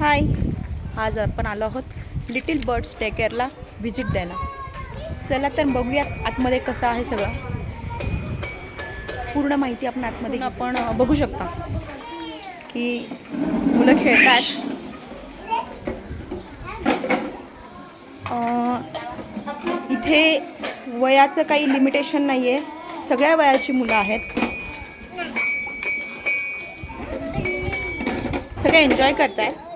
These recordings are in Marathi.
हाय. आज आपण आलो आहोत लिटिल बर्ड्स टेकेअरला व्हिजिट द्यायला. चला तर बघूयात आतमध्ये कसं आहे सगळं. पूर्ण माहिती आपण आतमध्ये आपण बघू शकता. की मुलं खेळतात. इथे वयाचं काही लिमिटेशन नाही आहे सगळ्या वयाची मुलं आहेत. सगळे एन्जॉय करतायत.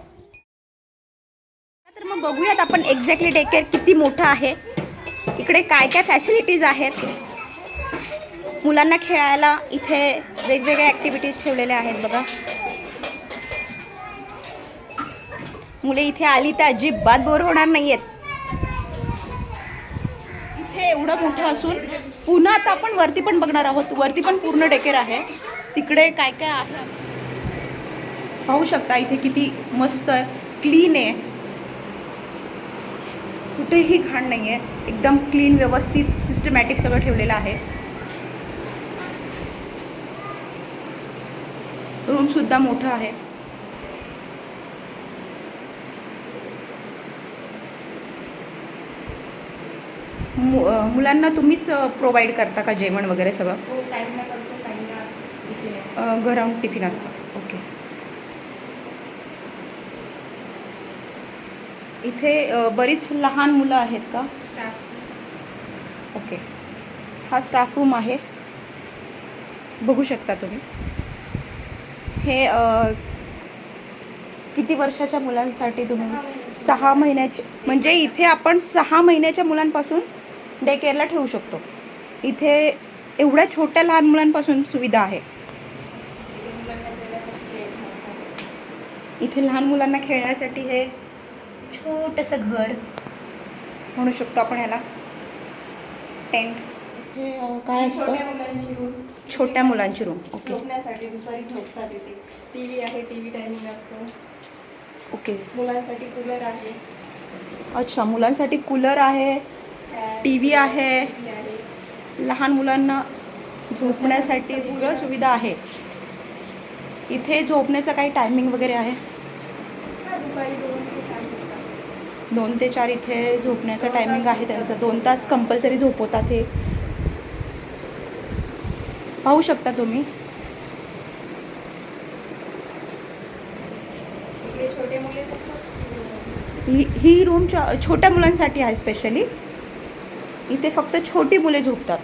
तर मग बघूयात आपण एक्झॅक्टली टेक केअर किती मोठं आहे. इकडे काय काय फॅसिलिटीज आहेत. मुलांना खेळायला इथे वेगवेगळ्या ॲक्टिव्हिटीज ठेवलेल्या आहेत बघा. मुले इथे आली तर अजिबात बोर होणार नाही आहेत इथे एवढं मोठं असून पुन्हा आता आपण वरती पण बघणार आहोत. वरती पण पूर्ण डेकेर आहे. तिकडे काय काय आहे? पाहू शकता इथे किती मस्त आहे क्लीन आहे. कुठेही घाण नाही आहे एकदम क्लीन व्यवस्थित सिस्टमॅटिक सगळं ठेवलेलं आहे. रूम सुद्धा मोठा आहे. मु- मुलांना तुम्हीच प्रोव्हाइड करता का जेवण वगैरे सगळं? हो घराहून टिफिन असतं ओके इथे बरीच लहान मुलं आहेत का? Staff okay. हा स्टाफ रूम आहे. बघू शकता तुम्ही. हे किती वर्षाच्या मुलांसाठी तुम्ही? सहा महिन्याचे. म्हणजे इथे आपण सहा महिन्याच्या मुलांपासून डे केअरला ठेवू शकतो. इथे एवढ्या छोट्या लहान मुलांपासून सुविधा आहे. इथे लहान मुलांना खेळण्यासाठी हे छोटंसं घर म्हणू शकतो आपण ह्याला टेंट काय असतं? छोट्या मुलांची room. छोट्या मुलांची रूम ओके झोपण्यासाठी दुपारी झोपतात इथे. टी व्ही आहे टी व्ही टायमिंग असतो. ओके मुलांसाठी कूलर आहे. अच्छा मुलांसाठी कूलर आहे टी व्ही आहे. लहान मुलांना झोपण्यासाठी सगळं सुविधा आहे. इथे झोपण्याचं काही टायमिंग वगैरे आहे? दुपारी दोन ते चार झोपतात दोन ते चार इथे झोपण्याचं टायमिंग आहे त्यांचं. दोन तास कंपल्सरी झोपवतात हे. पाहू शकता तुम्ही? छोटे ही ही रूम छोट्या मुलांसाठी आहे स्पेशली इथे फक्त छोटी मुले झोपतात.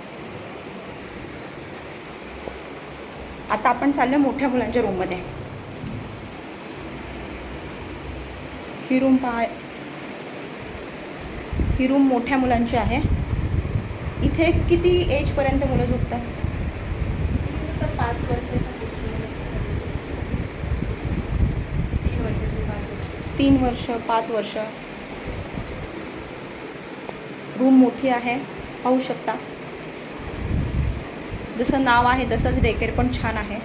आता आपण चाललो मोठ्या मुलांच्या रूममध्ये ही रूम पहा ही रूम मोठ्या मुलांची आहे. इथे किती एजपर्यंत मुलं झोपतात? पाच वर्षाच्या तीन वर्ष पाच वर्ष. रूम मोठी आहे. पाहू शकता. जसं नाव आहे तसंच डेकेर पण छान आहे.